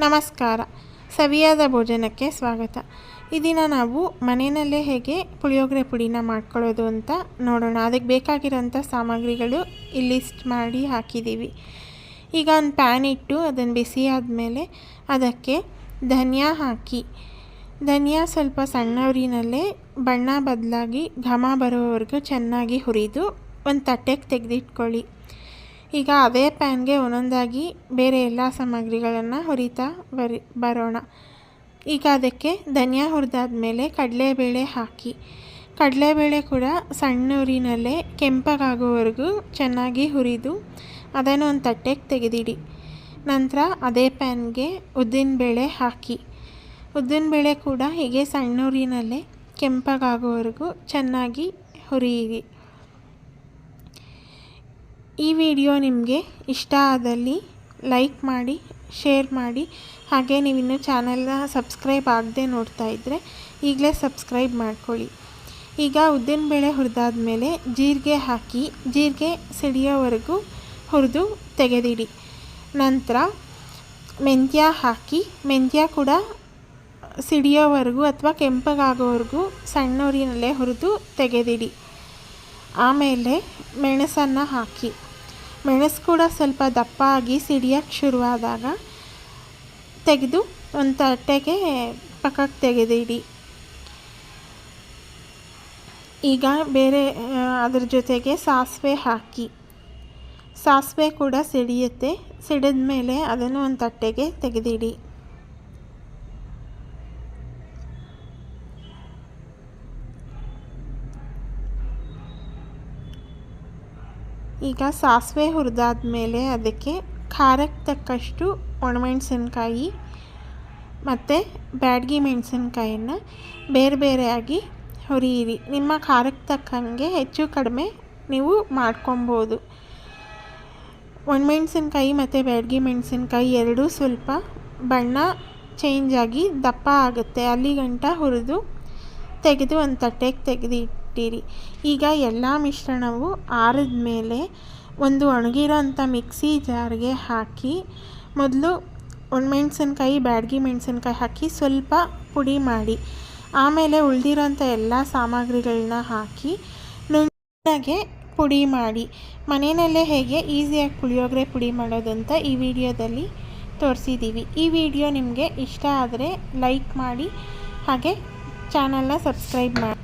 ನಮಸ್ಕಾರ. ಸವಿಯಾದ ಭೋಜನಕ್ಕೆ ಸ್ವಾಗತ. ಈ ದಿನ ನಾವು ಮನೆಯಲ್ಲೇ ಹೇಗೆ ಪುಳಿಯೋಗರೆ ಪುಡಿನ ಮಾಡ್ಕೊಳ್ಳೋದು ಅಂತ ನೋಡೋಣ. ಅದಕ್ಕೆ ಬೇಕಾಗಿರೋಂಥ ಸಾಮಗ್ರಿಗಳು ಇಲ್ಲಿ ಲಿಸ್ಟ್ ಮಾಡಿ ಹಾಕಿದ್ದೀವಿ. ಈಗ ಒಂದು ಪ್ಯಾನ್ ಇಟ್ಟು ಅದನ್ನು ಬಿಸಿ ಆದಮೇಲೆ ಅದಕ್ಕೆ ಧನಿಯಾ ಹಾಕಿ. ಧನಿಯಾ ಸ್ವಲ್ಪ ಸಣ್ಣವರಿನಲ್ಲೇ ಬಣ್ಣ ಬದಲಾಗಿ ಘಮ ಬರೋವರೆಗೂ ಚೆನ್ನಾಗಿ ಹುರಿದು ಒಂದು ತಟ್ಟೆಗೆ ತೆಗೆದಿಟ್ಕೊಳ್ಳಿ. ಈಗ ಅದೇ ಪ್ಯಾನ್ಗೆ ಒಂದೊಂದಾಗಿ ಬೇರೆ ಎಲ್ಲ ಸಾಮಗ್ರಿಗಳನ್ನು ಹುರಿತಾ ಬರಿ, ಬರೋಣ. ಈಗ ಅದಕ್ಕೆ ಧನಿಯಾ ಹುರಿದಾದ್ಮೇಲೆ ಕಡಲೆಬೇಳೆ ಹಾಕಿ. ಕಡಲೆಬೇಳೆ ಕೂಡ ಸಣ್ಣ ಉರಿನಲ್ಲೇ ಕೆಂಪಗಾಗೋವರೆಗೂ ಚೆನ್ನಾಗಿ ಹುರಿದು ಅದನ್ನು ಒಂದು ತಟ್ಟೆಗೆ ತೆಗೆದಿಡಿ. ನಂತರ ಅದೇ ಪ್ಯಾನ್ಗೆ ಉದ್ದಿನಬೇಳೆ ಹಾಕಿ. ಉದ್ದಿನಬೇಳೆ ಕೂಡ ಹೀಗೆ ಸಣ್ಣ ಉರಿನಲ್ಲೇ ಕೆಂಪಗಾಗೋವರೆಗೂ ಚೆನ್ನಾಗಿ ಹುರಿಯಿರಿ. ಈ ವಿಡಿಯೋ ನಿಮಗೆ ಇಷ್ಟ ಆದಲ್ಲಿ ಲೈಕ್ ಮಾಡಿ, ಶೇರ್ ಮಾಡಿ, ಹಾಗೆ ನೀವಿನ್ನು ಚಾನಲ್ನ ಸಬ್ಸ್ಕ್ರೈಬ್ ಆಗದೆ ನೋಡ್ತಾ ಇದ್ದರೆ ಈಗಲೇ ಸಬ್ಸ್ಕ್ರೈಬ್ ಮಾಡ್ಕೊಳ್ಳಿ. ಈಗ ಉದಿನಬೇಳೆ ಹುರಿದಾದ ಮೇಲೆ ಜೀರಿಗೆ ಹಾಕಿ, ಜೀರಿಗೆ ಸಿಡಿಯೋವರೆಗೂ ಹುರಿದು ತೆಗೆದಿಡಿ. ನಂತರ ಮೆಂತ್ಯ ಹಾಕಿ, ಮೆಂತ್ಯ ಕೂಡ ಸಿಡಿಯೋವರೆಗೂ ಅಥವಾ ಕೆಂಪಗಾಗೋವರೆಗೂ ಸಣ್ಣೂರಿನಲ್ಲೇ ಹುರಿದು ತೆಗೆದಿಡಿ. ಆಮೇಲೆ ಮೆಣಸನ್ನು ಹಾಕಿ. ಮೆಣಸು ಕೂಡ ಸ್ವಲ್ಪ ದಪ್ಪ ಆಗಿ ಸಿಡಿಯೋಕ್ಕೆ ಶುರುವಾದಾಗ ತೆಗೆದು ಒಂದು ತಟ್ಟೆಗೆ ಪಕ್ಕಕ್ಕೆ ತೆಗೆದಿಡಿ ಈಗ ಬೇರೆ ಅದ್ರ ಜೊತೆಗೆ ಸಾಸಿವೆ ಹಾಕಿ. ಸಾಸಿವೆ ಕೂಡ ಸಿಡಿಯುತ್ತೆ. ಸಿಡಿದ ಮೇಲೆ ಅದನ್ನು ಒಂದು ತಟ್ಟೆಗೆ ತೆಗೆದಿಡಿ. ಈಗ ಸಾಸಿವೆ ಹುರಿದಾದ್ಮೇಲೆ ಅದಕ್ಕೆ ಖಾರಕ್ಕೆ ತಕ್ಕಷ್ಟು ಒಣಮೆಣಸಿನ್ಕಾಯಿ ಮತ್ತು ಬ್ಯಾಡಗಿ ಮೆಣಸಿನ್ಕಾಯನ್ನು ಬೇರೆ ಬೇರೆಯಾಗಿ ಹುರಿಯಿರಿ. ನಿಮ್ಮ ಖಾರಕ್ಕೆ ತಕ್ಕಂಗೆ ಹೆಚ್ಚು ಕಡಿಮೆ ನೀವು ಮಾಡ್ಕೊಬೋದು. ಒಣಮೆಣಸಿನ್ಕಾಯಿ ಮತ್ತು ಬ್ಯಾಡಗಿ ಮೆಣಸಿನ್ಕಾಯಿ ಎರಡೂ ಸ್ವಲ್ಪ ಬಣ್ಣ ಚೇಂಜ್ ಆಗಿ ದಪ್ಪ ಆಗುತ್ತೆ. ಅಲ್ಲಿ ಗಂಟ ಹುರಿದು ತೆಗೆದು ಒಂದು ತಟ್ಟೆಗೆ ತೆಗೆದಿಟ್ಟಿರಿ ಈಗ ಎಲ್ಲ ಮಿಶ್ರಣವು ಆರಿದ ಮೇಲೆ ಒಂದು ಒಣಗಿರೋಂಥ ಮಿಕ್ಸಿ ಜಾರ್ಗೆ ಹಾಕಿ ಮೊದಲು ಒಣಮೆಣ್ಸಿನ್ಕಾಯಿ ಬ್ಯಾಡಗಿ ಮೆಣಸಿನ್ಕಾಯಿ ಹಾಕಿ ಸ್ವಲ್ಪ ಪುಡಿ ಮಾಡಿ. ಆಮೇಲೆ ಉಳಿದಿರೋಂಥ ಎಲ್ಲ ಸಾಮಗ್ರಿಗಳನ್ನ ಹಾಕಿ ನುಣ್ಣಗೆ ಪುಡಿ ಮಾಡಿ. ಮನೆಯಲ್ಲೇ ಹೇಗೆ ಈಸಿಯಾಗಿ ಪುಳಿಯೋಗರೆ ಪುಡಿ ಮಾಡೋದಂತ ಈ ವಿಡಿಯೋದಲ್ಲಿ ತೋರಿಸಿದ್ದೀವಿ ಈ ವಿಡಿಯೋ ನಿಮಗೆ ಇಷ್ಟ ಆದರೆ ಲೈಕ್ ಮಾಡಿ ಹಾಗೆ ಚಾನಲ್ನ ಸಬ್ಸ್ಕ್ರೈಬ್ ಮಾಡಿ.